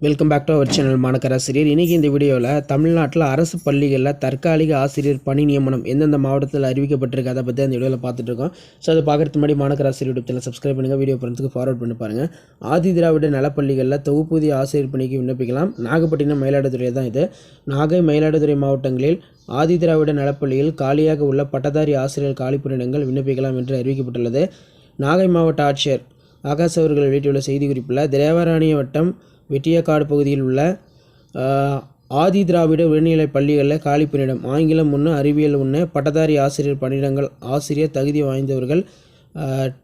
Welcome back to our channel மாணக்கராசிரியர் இன்றைக்கி இந்த வீடியோவில் தமிழ்நாட்டில் அரசு பள்ளிகளில் தற்காலிக ஆசிரியர் பணி நியமனம் எந்தெந்த மாவட்டத்தில் அறிவிக்கப்பட்டிருக்கு அதை பற்றி அந்த வீடியோவில் பார்த்துட்ருக்கோம் ஸோ அதை பார்க்குறதுக்கு முன்னாடி மாணக்கராசிரியர் யூடியூப் சேனல் சப்ஸ்கிரைப் பண்ணுங்கள் வீடியோ போகிறதுக்கு ஃபார்வர்ட் பண்ணி பாருங்கள் ஆதி திராவிட நலப்பள்ளிகளில் தொகுப்பூதிய ஆசிரியர் பணிக்கு விண்ணப்பிக்கலாம். நாகப்பட்டினம் மயிலாடுதுறை தான் இது. நாகை மயிலாடுதுறை மாவட்டங்களில் ஆதி திராவிட நலப்பள்ளியில் காலியாக உள்ள பட்டதாரி ஆசிரியர் காலிப்பணியிடங்கள் விண்ணப்பிக்கலாம் என்று அறிவிக்கப்பட்டுள்ளது. நாகை மாவட்ட ஆட்சியர் ஆகாஷ் அவர்கள் வெளியிட்டுள்ள செய்திக்குறிப்பில் தேவராணிய வட்டம் வெட்டியக்காடு பகுதியில் உள்ள ஆதி திராவிட உயர்நிலை பள்ளிகளில் காலி பணியிடம் ஆங்கிலம் ஒன்று அறிவியல் ஒன்று பட்டதாரி ஆசிரியர் பணியிடங்கள் ஆசிரியர் தகுதி வாய்ந்தவர்கள்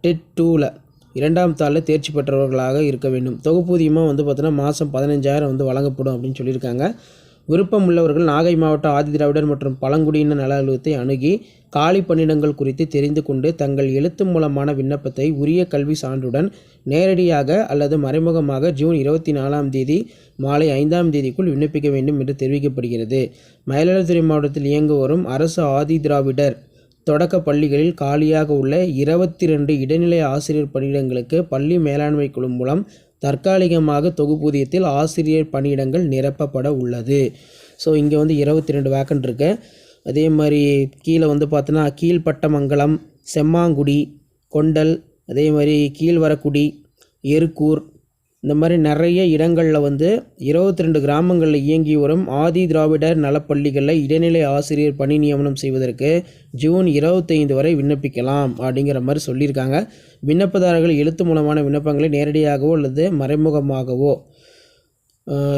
டெட் டூவில் இரண்டாம் தாளில் தேர்ச்சி பெற்றவர்களாக இருக்க வேண்டும். தொகுப்பூதியமாக வந்து பார்த்தோன்னா மாதம் பதினஞ்சாயிரம் வந்து வழங்கப்படும் அப்படின்னு சொல்லியிருக்காங்க. விருப்பம் உள்ளவர்கள் நாகை மாவட்ட ஆதி திராவிடர் மற்றும் பழங்குடியின நல அலுவலகத்தை அணுகி காலி பணியிடங்கள் குறித்து தெரிந்து கொண்டு தங்கள் எழுத்து மூலமான விண்ணப்பத்தை உரிய கல்வி சான்றுடன் நேரடியாக அல்லது மறைமுகமாக ஜூன் இருபத்தி நாலாம் தேதி மாலை ஐந்தாம் தேதிக்குள் விண்ணப்பிக்க வேண்டும் என்று தெரிவிக்கப்படுகிறது. மயிலாடுதுறை மாவட்டத்தில் இயங்கு வரும் அரசு ஆதி திராவிடர் தொடக்க பள்ளிகளில் காலியாக உள்ள இருபத்தி ரெண்டு இடைநிலை ஆசிரியர் பணியிடங்களுக்கு பள்ளி மேலாண்மை குழு மூலம் தற்காலிகமாக தொகுப்பூதியத்தில் ஆசிரியர் பணியிடங்கள் நிரப்பப்பட உள்ளது. ஸோ இங்கே வந்து இருபத்தி ரெண்டு வேக்கன்ட் இருக்கு. அதே மாதிரி கீழே வந்து பார்த்தோன்னா கீழ்பட்டமங்கலம் செம்மாங்குடி கொண்டல் அதே மாதிரி கீழ்வரக்குடி எருக்கூர் இந்த மாதிரி நிறைய இடங்களில் வந்து இருபத்தி ரெண்டு கிராமங்களில் இயங்கி வரும் ஆதி திராவிடர் நலப்பள்ளிகளில் இடைநிலை ஆசிரியர் பணி நியமனம் செய்வதற்கு ஜூன் இருபத்தைந்து வரை விண்ணப்பிக்கலாம் அப்படிங்கிற மாதிரி சொல்லியிருக்காங்க. விண்ணப்பதாரர்கள் எழுத்து மூலமான விண்ணப்பங்களை நேரடியாகவோ அல்லது மறைமுகமாகவோ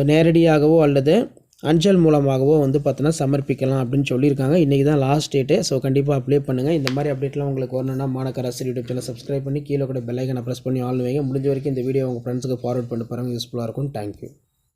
நேரடியாகவோ அல்லது அஞ்சல் மூலமாகவோ வந்து பார்த்தோன்னா சமர்ப்பிக்கலாம் அப்படின்னு சொல்லியிருக்காங்க. இன்றைக்கி தான் லாஸ்ட் டேட்டு ஸோ கண்டிப்பாக அப்ளை பண்ணுங்கள் இந்த மாதிரி அப்டேட்லாம் உங்களுக்கு வரணும்னா மாணக்கர் ஆசிரியர் யூடியூப் சேனல் சப்ஸ்கிரைப் பண்ணி கீழே கூட பெல்லைக்கனை ப்ரெஸ் பண்ணி ஆள் வைங்க. முடிஞ்ச வரைக்கும் இந்த வீடியோ உங்கள் ஃப்ரெண்ட்ஸுக்கு ஃபார்வர்ட் பண்ணி பாருங்கள் யூஸ்ஃபுல்லாக இருக்கும். தேங்க்யூ